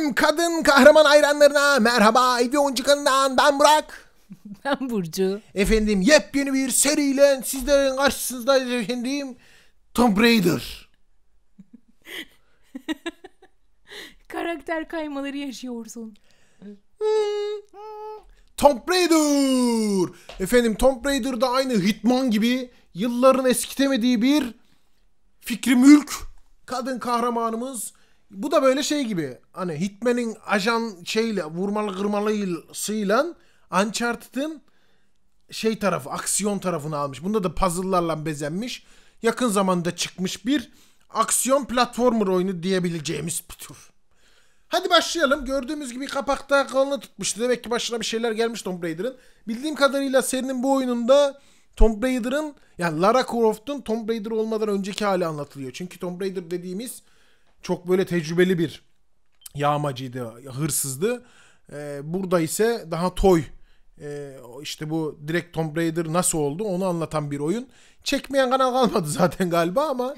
Tüm kadın kahraman hayranlarına merhaba. Videoncu kanalından ben Burak. Ben Burcu. Efendim yepyeni bir seriyle sizlerin karşısındayız efendim. Tomb Raider. Karakter kaymaları yaşıyorsun. Tomb Raider. Efendim Tomb Raider'da aynı Hitman gibi yılların eskitemediği bir fikri mülk kadın kahramanımız. Bu da böyle şey gibi hani Hitman'in ajan şeyle vurmalı kırmalısıyla Uncharted'ın şey tarafı aksiyon tarafını almış. Bunda da puzzle'larla bezenmiş. Yakın zamanda çıkmış bir aksiyon platformer oyunu diyebileceğimiz bir tür. Hadi başlayalım. Gördüğümüz gibi kapakta kolunu tutmuştu. Demek ki başına bir şeyler gelmiş Tomb Raider'ın. Bildiğim kadarıyla serinin bu oyununda Tomb Raider'ın yani Lara Croft'un Tomb Raider olmadan önceki hali anlatılıyor. Çünkü Tomb Raider dediğimiz çok böyle tecrübeli bir yağmacıydı, hırsızdı. Ee, burada ise daha toy. Ee, işte bu direkt Tomb Raider nasıl oldu onu anlatan bir oyun. Çekmeyen kanal kalmadı zaten galiba ama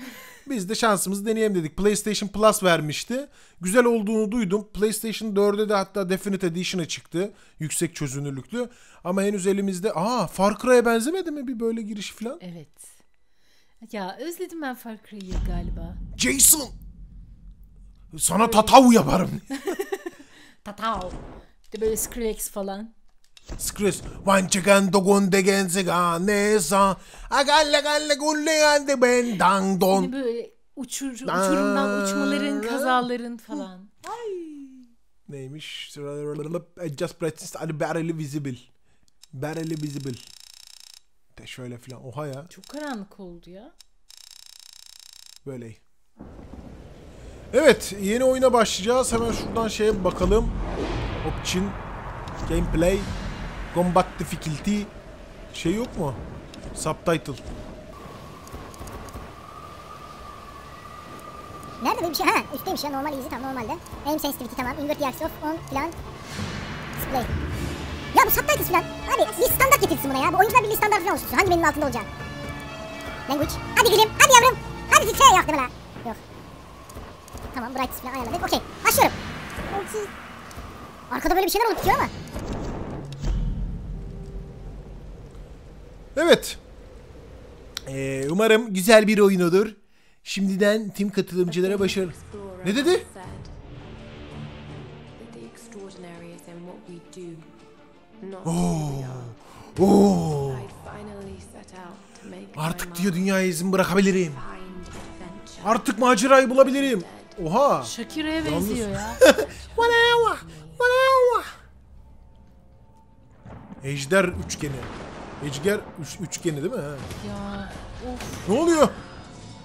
biz de şansımızı deneyelim dedik. PlayStation Plus vermişti. Güzel olduğunu duydum. PlayStation 4'e de hatta Definite Edition'ı çıktı. Yüksek çözünürlüklü. Ama henüz elimizde... Aa Far Cry'a benzemedi mi bir böyle giriş falan? Evet. Ya özledim ben Far Cry'yi galiba. Jason! Sana tatav yaparım. Tatav. De böyle Skrillex falan. Skris. Vançagan dogon degen siganesa. Agalle galle gulle gande ben dang don. Hani böyle uçur, uçurumdan uçmaların, kazaların falan. Neymiş? Just practice hani barely visible. Barely visible. De şöyle filan. Oha ya. Çok karanlık oldu ya. Böyle. Evet. Yeni oyuna başlayacağız. Hemen şuradan şeye bakalım. Option. Gameplay. Combat difficulty. Şey yok mu? Subtitle. Nerede bir şey? Ha üstteymiş ya normal easy tam normalde. Aim sensitivity tamam. Invert the axis of on filan. Display. Ya bu subtitles filan. Abi bir standart getirsin buna ya. Bu oyuncular bir standart filan oluştursun. Hangi benim altında olacak? Language. Hadi gülüm. Hadi yavrum. Hadi titre. Yok deme la. Yok. Tamam brightness filan ayarladık. Okey. Başlıyorum. Okey. Arkada böyle bir şeyler olup bitiyor ama. Evet. Ee, umarım güzel bir oyun olur. Şimdiden tüm katılımcılara başarı. Ne dedi? Oo. Artık diyor dünyaya izin bırakabilirim. Artık macerayı bulabilirim. Oha. Shakira'ya benziyor ya. Whatever, whatever. Ejder üçgeni. Ejder üç, üçgeni değil mi? Ha. ya of Ne oluyor?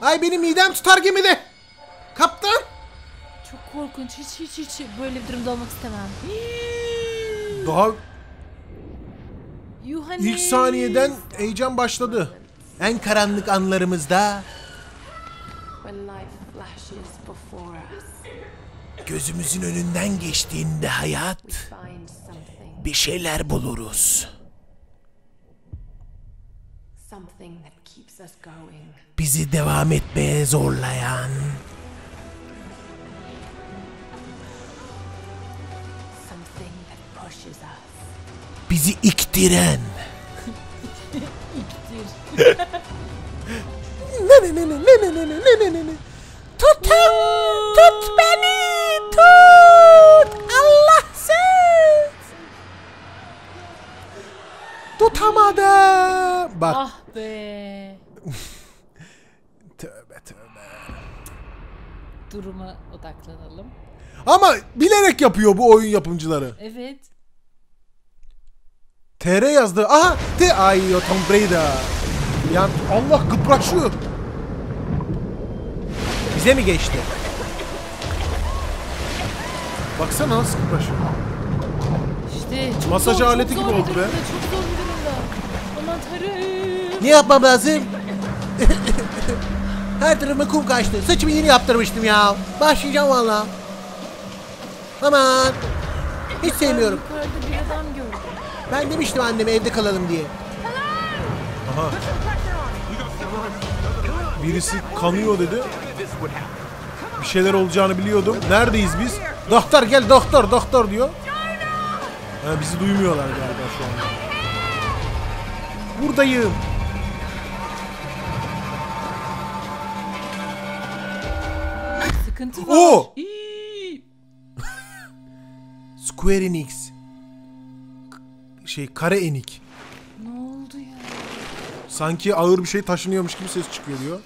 Ay benim midem tutar gemide. Kaptan. çok korkunç. Hiç hiç hiç böyle bir durumda olmak istemem. Daha Yuhanes. ilk saniyeden heyecan başladı. En karanlık anlarımızda gözümüzün önünden geçtiğinde hayat bir şeyler buluruz. Bizi devam etmeye zorlayan, bizi iktiren. ne ne ne ne ne ne ne ne ne ne ne Tutun! Tut beni! Tut! Allahsız! Tutamadım! Bak. Ah be. Tövbe tövbe. Duruma odaklanalım. Ama bilerek yapıyor bu oyun yapımcıları. Evet. TR yazdı. Aha! T ay o Tomb Raider. Ya Allah kıpraşıyor. Bize mi geçti? Baksana nasıl kıpraşıyor. İşte çok Masaj zor, çok aleti zor gibi bir oldu be. Çok zor bir durumda. Aman tanrım. Ne yapmam lazım? Her tarafıma kum kaçtı. Saçımı yeni yaptırmıştım ya. Başlayacağım valla. Aman. Hiç sevmiyorum. Yukarıda bir adam gördüm. Ben demiştim anneme evde kalalım diye. Aha. Birisi kanıyor dedi. Bir şeyler olacağını biliyordum. Neredeyiz biz? Doktor gel doktor doktor diyor. Ha, bizi duymuyorlar galiba şu anda. Buradayım. Sıkıntı var. Oo! Square Enix. Şey kare enik. Ne oldu ya? Sanki ağır bir şey taşınıyormuş gibi ses çıkıyor diyor.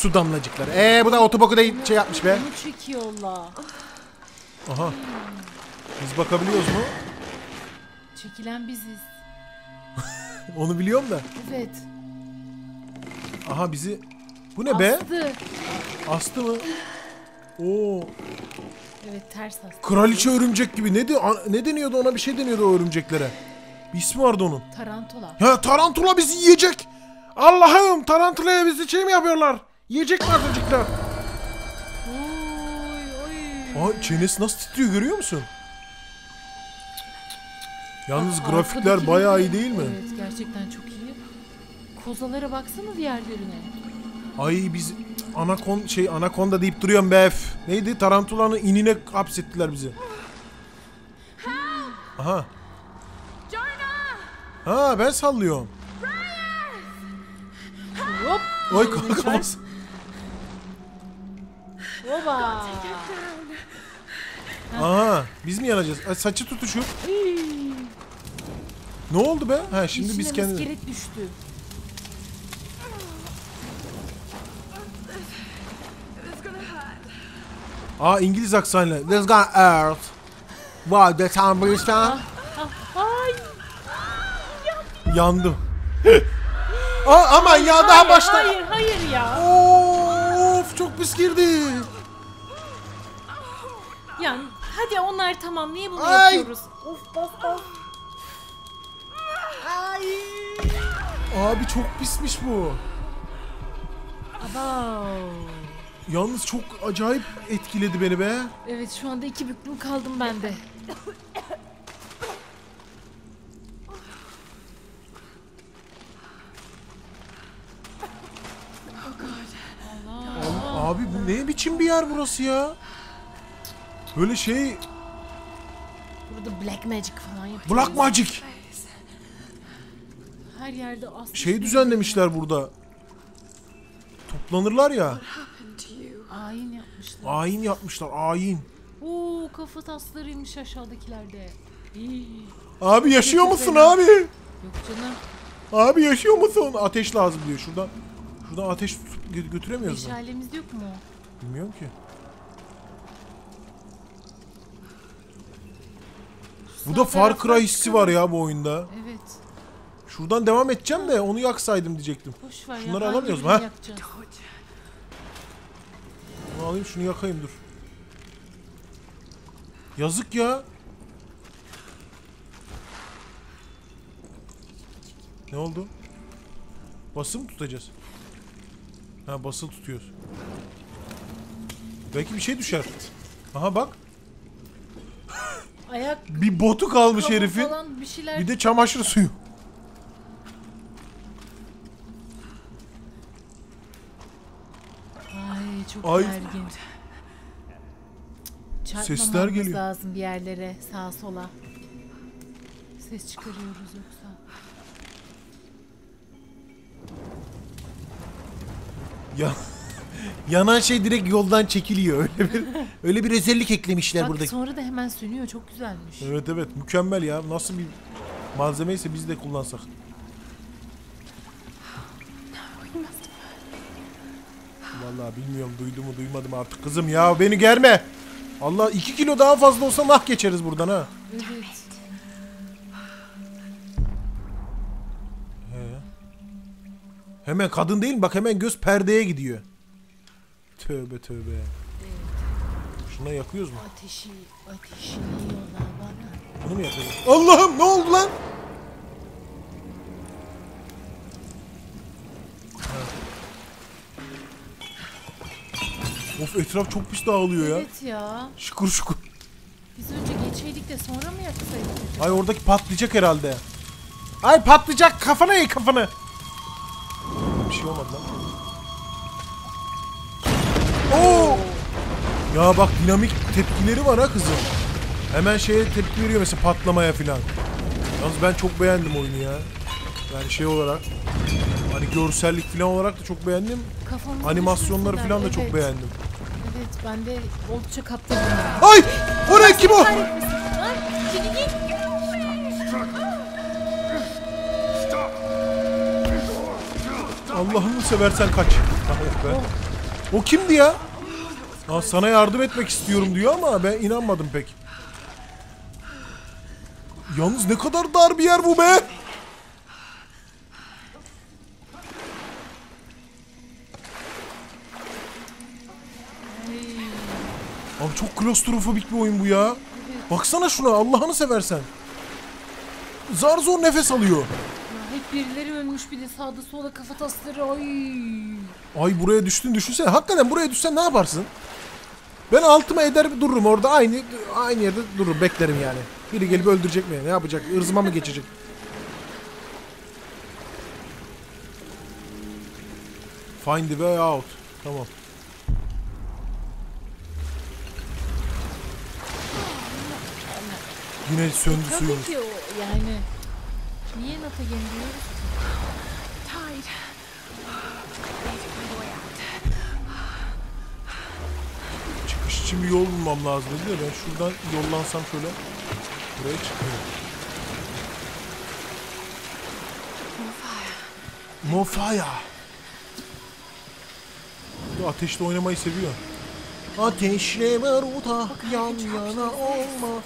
Su damlacıkları. Ee bu da otoboku da şey yapmış be. Onu çekiyorlar. Aha. Biz bakabiliyoruz mu? Çekilen biziz. Onu biliyorum da. Evet. Aha bizi... Bu ne be? Astı. Astı mı? Oo. Evet ters astı. Kraliçe örümcek gibi. Ne, de, ne deniyordu ona? Bir şey deniyordu o örümceklere. Bir ismi vardı onun. Tarantula. Ya tarantula bizi yiyecek. Allah'ım tarantulaya bizi şey mi yapıyorlar? Yiyecek mi azıcıklar? Oy oy. Aa çenesi nasıl titriyor görüyor musun? Yalnız Bak, grafikler arkadakileri bayağı iyi değil mi? Evet gerçekten çok iyi. Kozalara baksana diğerlerine. Ay biz anakon şey anakonda deyip duruyorum be. f. Neydi? Tarantulanın inine hapsettiler bizi. Aha. Ha ben sallıyorum. Hop. Oy kafası. Oba. Aha biz mi yanacağız? Ay, saçı tutuşup. Ne oldu be? Ha şimdi biz İçine kendimiz. iskelet düştü. Aa İngiliz aksanıyla. Let's go Earth. Wow, the time is Ah, Ay. Yandım. Aa, aman ya daha Hayır, başta. Hayır hayır ya. Of çok pis girdi. Hadi onlar tamam niye bunu Ay. yapıyoruz? Of bas bas. Abi çok pismiş bu. Aba. Yalnız çok acayip etkiledi beni be. Evet şu anda iki büklüm kaldım ben de. Abi bu ne biçim bir yer burası ya? Böyle şey Burada black magic falan yapıyoruz. Black Magic Her yerde aslında şey düzenlemişler burada. Toplanırlar ya. Ayin yapmışlar. Ayin yapmışlar ayin. Oo kafa taslarıymış aşağıdakilerde. İyi. Abi yaşıyor Çok musun fena. abi? Yok canım. Abi yaşıyor musun? Ateş lazım diyor. Şuradan şuradan ateş tutup götüremiyoruz mu? Meşalemiz yok mu? Bilmiyorum ki. Bu da Far Cry hissi var ya bu oyunda. Evet. Şuradan devam edeceğim de onu yaksaydım diyecektim. Boş ver Şunları ya. alamıyoruz mu, ha? Bunu alayım şunu yakayım dur. Yazık ya. Ne oldu? Basılı mı tutacağız? Ha basılı tutuyoruz. Belki bir şey düşer. Aha bak. Ayak Bir botu kalmış kabuğu herifin. falan bir şeyler. Bir de çamaşır suyu. Ay çok Ay. gergin. Sesler geliyor. lazım bir yerlere sağa sola. Ses çıkarıyoruz yoksa. Ya yanan şey direkt yoldan çekiliyor. Öyle bir öyle bir özellik eklemişler Bak burada. sonra da hemen sönüyor çok güzelmiş. Evet evet mükemmel ya. Nasıl bir malzemeyse biz de kullansak. Vallahi bilmiyorum duydu mu duymadı mı artık kızım ya beni germe. Allah 2 kilo daha fazla olsa nah geçeriz buradan ha. Evet. Hemen kadın değil mi? Bak hemen göz perdeye gidiyor. Tövbe tövbe. Şuna yakıyoruz mu? Ateşi, ateşi yiyorlar bana. Bunu mu yakıyoruz? Allah'ım ne oldu lan? Of etraf çok pis dağılıyor ya. Evet ya. Şukur şukur. Biz önce geçeydik de sonra mı yaksaydık? Ay oradaki patlayacak herhalde. Ay patlayacak kafana ye kafanı. Bir şey olmadı lan. Ya bak dinamik tepkileri var ha kızım. Hemen şeye tepki veriyor mesela patlamaya filan. Yalnız ben çok beğendim oyunu ya. Yani şey olarak hani görsellik filan olarak da çok beğendim. Kafamı Animasyonları düşürmesinler. filan da çok Evet. beğendim. Evet ben de oldukça kaptırdım. Ay! O ne kim o? Allah'ını seversen kaç. Ha, oh be. O kimdi ya? Aa, sana yardım etmek istiyorum diyor ama ben inanmadım pek. Yalnız ne kadar dar bir yer bu be. Abi çok klostrofobik bir oyun bu ya. Baksana şuna Allah'ını seversen. Zar zor nefes alıyor. Ya hep birileri ölmüş bir de sağda solda kafa tasları. Ay. Ay buraya düştün düşünsene. Hakikaten buraya düşsen ne yaparsın? Ben altıma eder dururum orada aynı aynı yerde dururum beklerim yani. Biri gelip öldürecek mi? Ne yapacak? Irzıma mı geçecek? Find the way out. Tamam. Yine söndü suyumuz. Tabii ki o yani. Niye Natagen diyoruz? Tide. Bir yol bulmam lazım dedi de ben şuradan yollansam şöyle buraya çıkıyorum. No fire. Bu ateşle oynamayı seviyor. Ateşle baruta yan yana olma.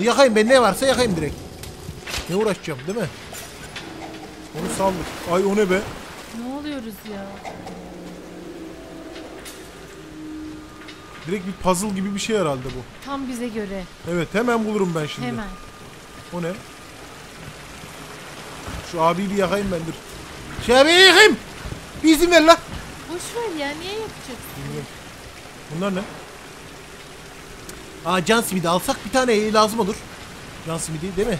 Yakayım ben ne varsa yakayım direkt. Ne uğraşacağım değil mi? Onu saldık. Ay o ne be? Ne oluyoruz ya? Direkt bir puzzle gibi bir şey herhalde bu. Tam bize göre. Evet hemen bulurum ben şimdi. Hemen. O ne? Şu abiyi bir yakayım ben dur. Şu abiyi yakayım. Bir izin ver la. Boş ver ya niye yapacaksın? Bunlar ne? Aa can simidi alsak bir tane lazım olur. Can simidi değil mi?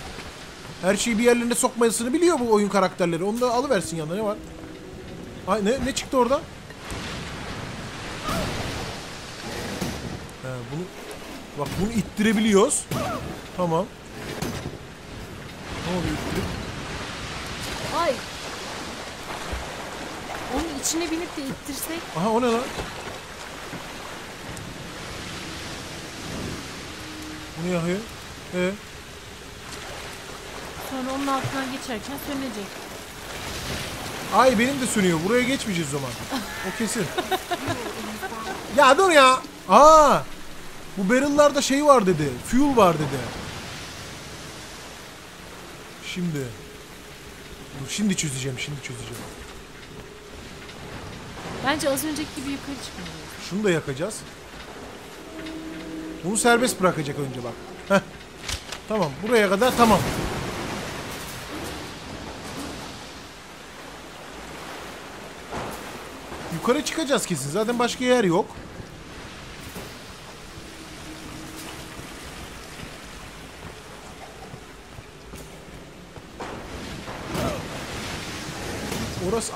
Her şeyi bir yerlerine sokmayasını biliyor bu oyun karakterleri. Onu da alıversin yanına ne var? Ay ne, ne çıktı orada? He, bunu bak bunu ittirebiliyoruz. Tamam. Ne oluyor ittirip? Ay. Onun içine binip de ittirsek. Aha o ne lan? Bu ne yakıyor? Ee, Sonra onun altından geçerken sönecek. ay benim de sönüyor. Buraya geçmeyeceğiz o zaman. O kesin. ya dur ya. Aa! Bu barrel'larda şey var dedi. Fuel var dedi. Şimdi. Dur, Şimdi çözeceğim, şimdi çözeceğim. Bence az önceki gibi yukarı çıkmalıyız. Şunu da yakacağız. Bunu serbest bırakacak önce bak. Heh. Tamam, buraya kadar tamam. Yukarı çıkacağız kesin. Zaten başka yer yok.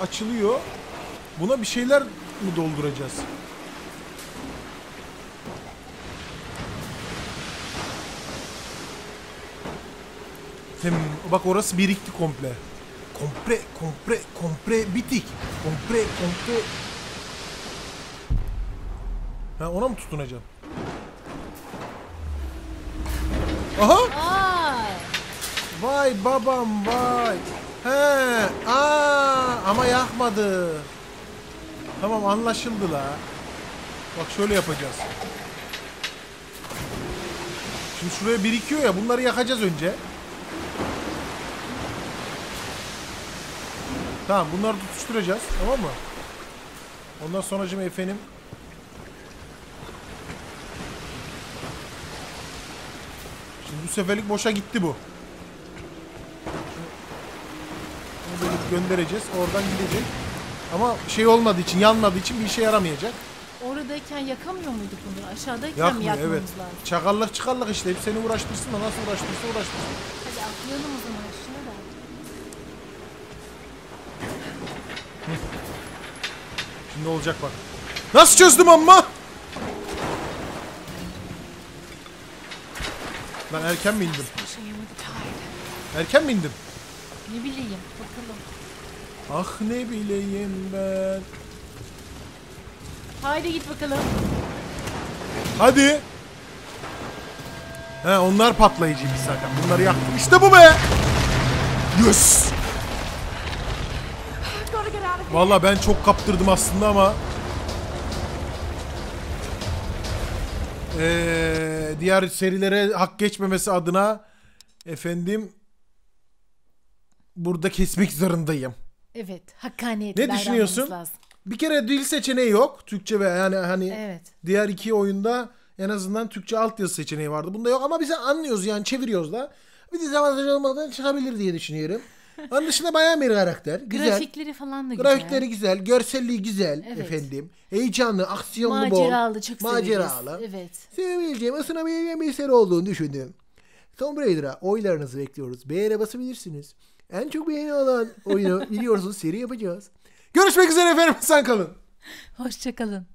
Açılıyor. Buna bir şeyler mi dolduracağız? Bak orası birikti komple. Komple, komple, komple bitik. Komple, komple. Ha ona mı tutunacağım? Aha! Ay. Vay babam vay. He, aa ama yakmadı. Tamam anlaşıldı la. Bak şöyle yapacağız. Şimdi şuraya birikiyor ya bunları yakacağız önce. Tamam bunları tutuşturacağız tamam mı? Ondan sonra efendim Şimdi bu seferlik boşa gitti bu. göndereceğiz. Oradan gidecek. Ama şey olmadığı için, yanmadığı için bir işe yaramayacak. Oradayken yakamıyor muyduk bunu? Aşağıdayken Yakmıyor, mi yakmamız evet. lazım? Çakallık çıkarlık işte. Hep seni uğraştırsın da nasıl uğraştırsa uğraştırsın. Hadi atlayalım o zaman şuna. Şimdi olacak bak. Nasıl çözdüm amma? Ben erken mi indim? Şey erken mi indim? Ne bileyim bakalım. Ah ne bileyim ben. Haydi git bakalım. Hadi. He onlar patlayıcıymış zaten. Bunları yaktım. İşte bu be. Yes. Valla ben çok kaptırdım aslında ama. Ee, diğer serilere hak geçmemesi adına efendim burada kesmek zorundayım. Evet hakkaniyetli Ne düşünüyorsun? Lazım. Bir kere dil seçeneği yok. Türkçe ve yani hani Evet. diğer iki oyunda en azından Türkçe altyazı seçeneği vardı. Bunda yok ama biz anlıyoruz yani çeviriyoruz da. Bir dezavantaj olmadan çıkabilir diye düşünüyorum. Onun dışında bayağı bir karakter. Güzel. Grafikleri falan da güzel. Grafikleri güzel, görselliği güzel Evet. efendim. Heyecanlı, aksiyonlu bol. Maceralı çok Maceralı. severiz. Evet. Sevebileceğim, ısınabileceğim bir seri olduğunu düşündüm. Tomb Raider'a oylarınızı bekliyoruz. Beğene basabilirsiniz. En çok beğeni olan oyunu biliyorsunuz seri yapacağız. Görüşmek üzere efendim. Sen kalın. Hoşçakalın.